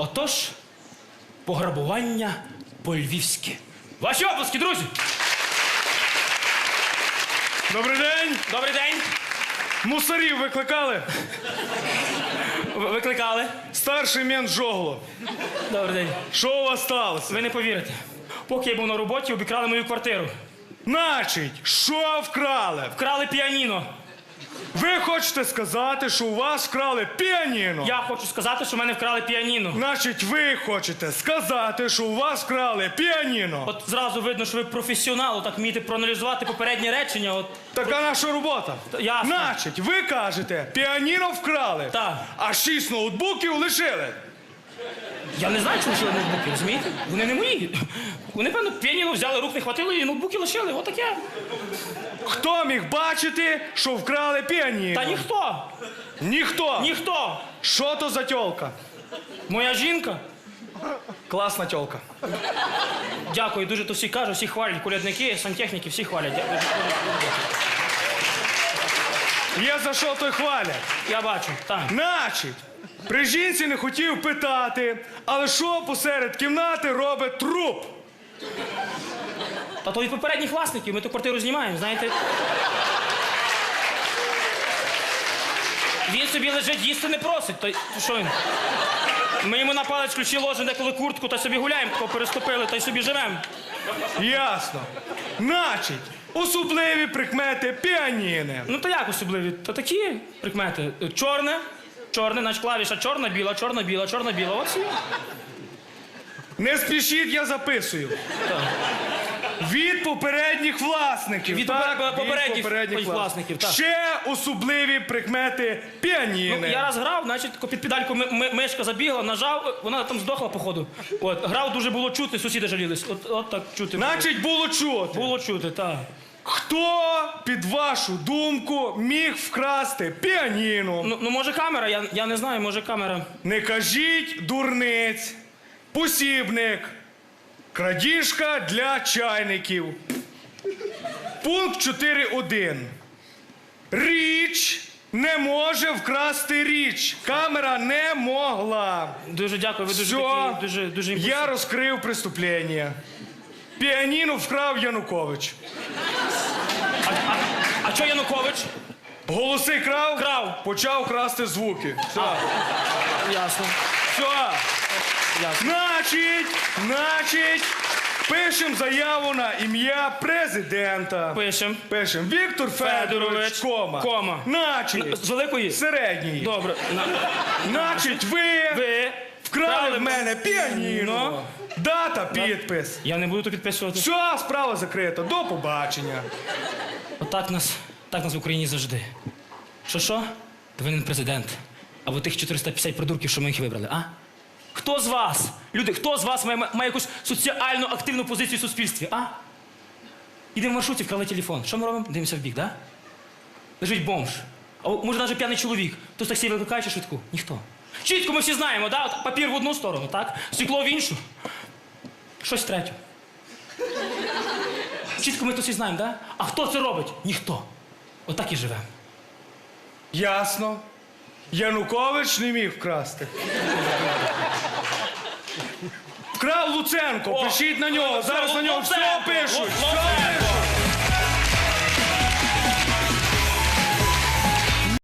Отож, пограбування по-львівськи. Ваші оплески, друзі! Добрий день! Добрий день! Мусорів викликали. Ви- Викликали? Старший мент Жогло. Добрий день. Що у вас сталося? Ви не повірите. Поки я був на роботі, обікрали мою квартиру. Значить, що вкрали? Вкрали піаніно. Ви хочете сказати, що у вас вкрали піаніно? Я хочу сказати, що в мене вкрали піаніно. Значить, ви хочете сказати, що у вас вкрали піаніно? От зразу видно, що ви професіонал, так вмієте проаналізувати попередні речення. От Така наша робота. Та ясно. Значить, ви кажете, піаніно вкрали, Так. а шість ноутбуків лишили. Я не знаю, чому лишили ноутбуки, розумієте? Вони не мої. Вони, певно, піаніно взяли, рук не хватило і ноутбуки лишили. Отаке. Хто міг бачити, що вкрали піаніно? Та ніхто. Ніхто. Ніхто. Що то за тьолка? Моя жінка. Класна тьолка. Дякую, дуже то всі кажуть, всі хвалять, колядники, сантехніки, всі хвалять. Дя- дуже- дуже- дуже. Є за що той хвалять. Я бачу, так. Значить, при жінці не хотів питати, але що посеред кімнати робить труп? Та то від попередніх власників, ми ту квартиру знімаємо, знаєте. Він собі лежить, їсти не просить. То що він? Ми йому на палець ключі ложимо деколи куртку, та собі гуляємо, тако переступили, та й собі живемо. Ясно. Значить, особливі прикмети піаніни. Ну то як особливі? То такі прикмети. Чорне, чорне, значить клавіша чорна, біла, чорна, біла, чорна, біла. Ось і. Не спішіть, я записую. Від попередніх власників. Від так? попередніх попередніх власників, так. Ще особливі прикмети піаніни. Ну, я раз грав, значить, під педальку ми- ми- мишка забігла, нажав, вона там здохла, походу. От, грав дуже було чути, сусіди жалілись. От, от так чути. було. Значить, було чути. Було чути, так. Хто, під вашу думку, міг вкрасти піаніно? Ну, ну може камера, я, я не знаю, може камера. Не кажіть дурниць, посібник, крадіжка для чайників. Пункт 4.1. Річ не може вкрасти річ. Камера не могла. Дуже дякую, ви дуже Все, такі, дуже, дуже імпульсивні. я розкрив преступлення. Піаніно вкрав Янукович. А що Янукович? Голоси крав, Крав. почав красти звуки. Все. Ясно. Все. Значить, значить, пишем заяву на ім'я президента. Пишем. Пишем Віктор Федорович, Федорович, кома. кома. Значить, З великої? середній. Добре. На- Значить, ви, Ви вкрали в мене піаніно. Дата, підпис. Я не буду тут підписувати. Все, справа закрита. До побачення. Отак нас, так нас в Україні завжди. Що що? Винен президент. Або тих 450 придурків, що ми їх вибрали, а? Хто з вас? Люди, хто з вас має, має якусь соціально активну позицію в суспільстві, а? Ідемо в маршруті, вкрали телефон. Що ми робимо? Дивимося в бік, да? Лежить бомж. А може навіть п'яний чоловік. Хто з таксі викликає чи швидку? Ніхто. Чітко ми всі знаємо, да? От папір в одну сторону, так? Стекло в іншу. Щось третє. Чітко ми то всі знаємо, да? А хто це робить? Ніхто. Отак і живемо. Ясно. Янукович не міг вкрасти. Вкрав Луценко. Пишіть на нього. Зараз на нього все пишуть. Все пишуть.